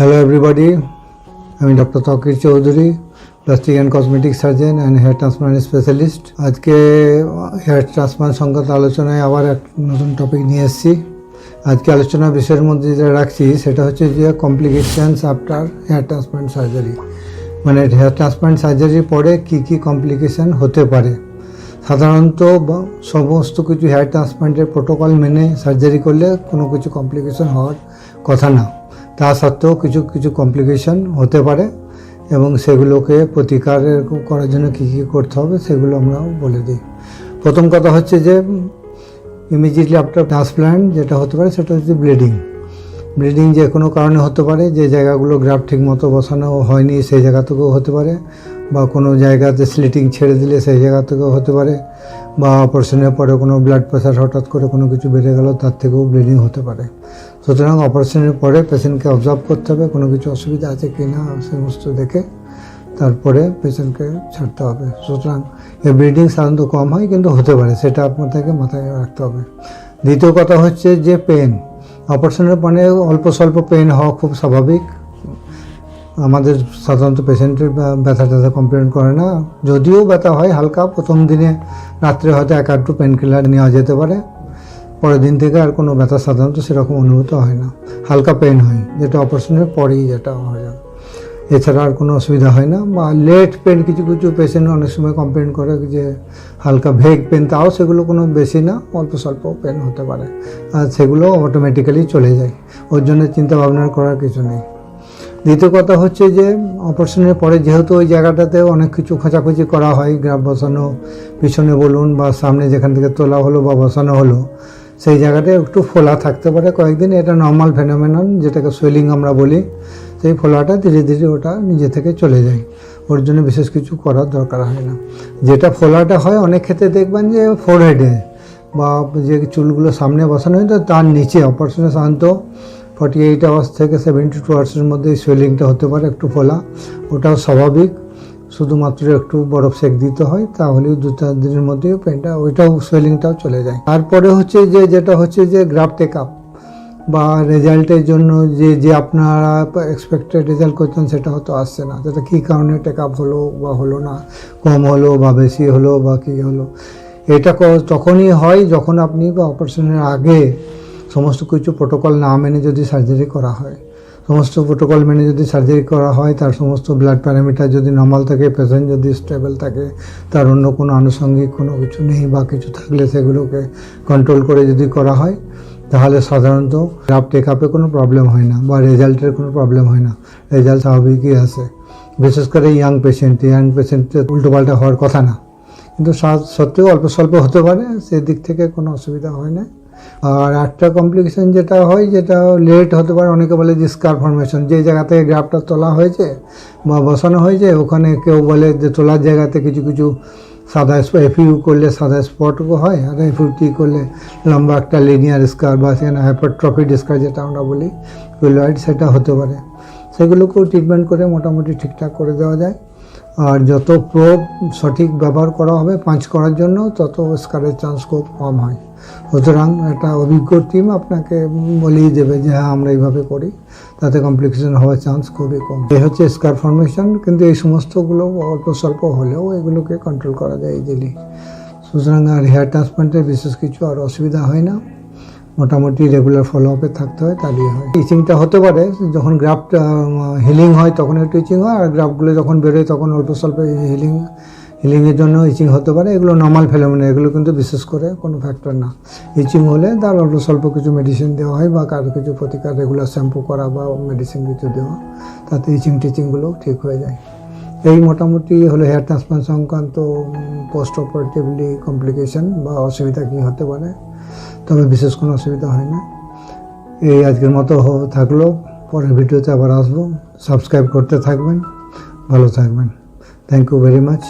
Hello everybody আমি doctor Taqir Chowdhury plastic and cosmetic surgeon and hair transplant specialist আজকে hair transplant সংক্রান্ত আলোচনায় আবার এক নতুন টপিক নিয়ে এসেছি। আজকে আলোচনার বিষয়ের মধ্যে যেটা রাখছি, সেটা হচ্ছে যে complications after hair transplant surgery মানে হেয়ার ট্রান্সপ্লান্ট সার্জারির পরে কী কী কমপ্লিকেশন হতে পারে। সাধারণত সমস্ত কিছু হেয়ার ট্রান্সপ্লান্টের প্রোটোকল মেনে সার্জারি করলে কোনো কিছু কমপ্লিকেশন হওয়ার কথা না। তা সত্ত্বেও কিছু কিছু কমপ্লিকেশন হতে পারে এবং সেগুলোকে প্রতিকারের করার জন্য কী কী করতে হবে সেগুলো আমরা বলে দিই। প্রথম কথা হচ্ছে যে ইমিডিয়েটলি আফটার ট্রান্সপ্ল্যান্ট যেটা হতে পারে সেটা হচ্ছে ব্লিডিং ব্লিডিং যে কোনো কারণে হতে পারে, যে জায়গাগুলো গ্রাফ ঠিক মতো বসানো হয়নি সেই জায়গা থেকেও হতে পারে। বা কোনো জায়গাতে স্লিটিং ছেড়ে দিলে সেই জায়গা থেকেও হতে পারে বা অপারেশনের পরে কোনো ব্লাড প্রেশার হঠাৎ করে কোনো কিছু বেড়ে গেল, তার থেকেও ব্লিডিং হতে পারে। সুতরাং অপারেশনের পরে পেশেন্টকে অবজার্ভ করতে হবে কোনো কিছু অসুবিধা আছে কি না সমস্ত দেখে তারপরে পেশেন্টকে ছাড়তে হবে। সুতরাং এই ব্লিডিং সাধারণত কম হয় কিন্তু হতে পারে, সেটা আপনাদেরকে মাথায় রাখতে হবে। দ্বিতীয় কথা হচ্ছে যে পেন অপারেশনের পরে অল্প স্বল্প পেন হওয়া খুব স্বাভাবিক। আমাদের সাধারণত পেশেন্টের ব্যথা ট্যাথা কমপ্লেন করে না। যদিও ব্যথা হয় হালকা, প্রথম দিনে, রাত্রে হয়তো এক আধটু পেন কিলার নেওয়া যেতে পারে। পরের দিন থেকে আর কোনো ব্যথা সাধারণত সেরকম অনুভূত হয় না। হালকা পেন হয়, যেটা অপারেশনের পরেই যেটা হয় এছাড়া আর কোনো অসুবিধা হয় না। বা লেট পেন কিছু কিছু পেশেন্ট অনেক সময় কমপ্লেন করে যে হালকা ভেগ পেন তাও সেগুলো কোনো বেশি না, অল্প স্বল্প পেন হতে পারে। আর সেগুলো অটোমেটিক্যালি চলে যায়। ওর জন্য চিন্তা ভাবনা করার কিছু নেই। দ্বিতীয় কথা হচ্ছে যে অপারেশনের পরে যেহেতু ওই জায়গাটাতে অনেক কিছু খোঁচাখুচি করা হয় গ্রাফ বসানো, পিছনে বলুন বা সামনে যেখান থেকে তোলা হলো বা বসানো হলো, সেই জায়গাটা একটু ফোলা থাকতে পারে। কয়েকদিন এটা নর্মাল ফেনোমেনন যেটাকে সোয়েলিং আমরা বলি, সেই ফোলাটা ধীরে ধীরে ওটা নিজে থেকে চলে যায়। ওর জন্য বিশেষ কিছু করার দরকার হয় না। যেটা ফোলাটা হয়, অনেক ক্ষেত্রে দেখবেন যে ফোরহেডে বা যে চুলগুলো সামনে বসানো হয়, তো তার নিচে অপারেশনে সাধারণত ফর্টি এইট আওয়ার্স থেকে সেভেন্টি টু আওয়ার্সের মধ্যে সোয়েলিংটা হতে পারে একটু ফোলা। ওটাও স্বাভাবিক। শুধুমাত্র একটু বরফ সেক দিতে হয়, তাহলেও দু চার দিনের মধ্যেই পেনটা ওইটাও সোয়েলিংটাও চলে যায়। তারপরে হচ্ছে যে, যেটা হচ্ছে যে গ্রাফ টেক আপ বা রেজাল্টের জন্য যে যে আপনারা এক্সপেক্টেড রেজাল্ট করছেন সেটা হয়তো আসছে না। সেটা কী কারণে টেক আপ হলো বা হলো না? কম হলো বা বেশি হলো বা কী হলো? এটা তখনই হয় যখন আপনি অপারেশনের আগে সমস্ত কিছু প্রোটোকল না মেনে যদি সার্জারি করা হয়, সমস্ত প্রোটোকল মেনে যদি সার্জারি করা হয়, তার সমস্ত ব্লাড প্যারামিটার যদি নর্মাল থাকে পেশেন্ট যদি স্টেবল থাকে, তার অন্য কোনো আনুষঙ্গিক কোনো কিছু নেই বা কিছু থাকলে সেগুলোকে কন্ট্রোল করে যদি করা হয়, তাহলে সাধারণত গ্রাফ টেক আপে কোনো প্রবলেম হয় না বা রেজাল্টের কোনো প্রবলেম হয় না। রেজাল্ট স্বাভাবিকই আসে বিশেষ করে ইয়াং পেশেন্ট ইয়াং পেশেন্টের উল্টোপাল্টা হওয়ার কথা না। কিন্তু সত্ত্বেও অল্প স্বল্প হতে পারে, সেদিক থেকে কোনো অসুবিধা হয় না। আর একটা কমপ্লিকেশন যেটা হয়, যেটা লেট হতে পারে, অনেকে বলে যে স্কার ফর্মেশন যে জায়গা থেকে গ্রাফটা তোলা হয়েছে বা বসানো হয়েছে, ওখানে কেউ বলে যে তোলার জায়গাতে কিছু কিছু সাদা এফইউ করলে সাদা স্পটও হয়, আর এফইউটি করলে লম্বা একটা লিনিয়ার স্কার বা সেখানে হাইপারট্রফিড স্কার যেটা আমরা বলি কুইলয়েড সেটা হতে পারে। সেগুলোকেও ট্রিটমেন্ট করে মোটামুটি ঠিকঠাক করে দেওয়া যায়। আর যত প্রোব সঠিক ব্যবহার করা হবে পাঁচ করার জন্য তত স্কারের চান্স খুব কম হয়। সুতরাং একটা অভিজ্ঞ টিম আপনাকে বলেই দেবে যে হ্যাঁ আমরা এইভাবে করি। তাতে কমপ্লিকেশন হওয়ার চান্স খুবই কম। এই হচ্ছে স্কার ফর্মেশন কিন্তু এই সমস্তগুলো অল্প স্বল্প হলেও এগুলোকে কন্ট্রোল করা যায় ইজিলি সুতরাং আর হেয়ার ট্রান্সপ্লান্টের বিশেষ কিছু আর অসুবিধা হয় না। মোটামুটি রেগুলার ফলো আপে থাকতে হয়, তাহলেই হয়। ইচিংটা হতে পারে, যখন গ্রাফটা হিলিং হয়, তখন একটু ইচিং হয়, আর গ্রাফগুলো যখন বেরোয়, তখন অল্প স্বল্প হিলিং হিলিংয়ের জন্য ইচিং হতে পারে, এগুলো নর্মাল ফেলোমেনা এগুলো কিন্তু বিশেষ করে কোনো ফ্যাক্টর না। ইচিং হলে তার অল্প স্বল্প কিছু মেডিসিন দেওয়া হয়, বা কারও কিছু প্রতিকার রেগুলার শ্যাম্পু করা বা মেডিসিন কিছু দেওয়া, তাতে ইচিং টিচিংগুলো ঠিক হয়ে যায়। এই মোটামুটি হলো হেয়ার ট্রান্সপ্লান্ট সংক্রান্ত পোস্ট অপারেটিভলি কমপ্লিকেশন বা অসুবিধা কী হতে পারে, তবে বিশেষ কোনো অসুবিধা হয় না। এই আজকের মতো থাকল। পরের ভিডিওতে আবার আসব। সাবস্ক্রাইব করতে থাকবেন। ভালো থাকবেন। Thank you very much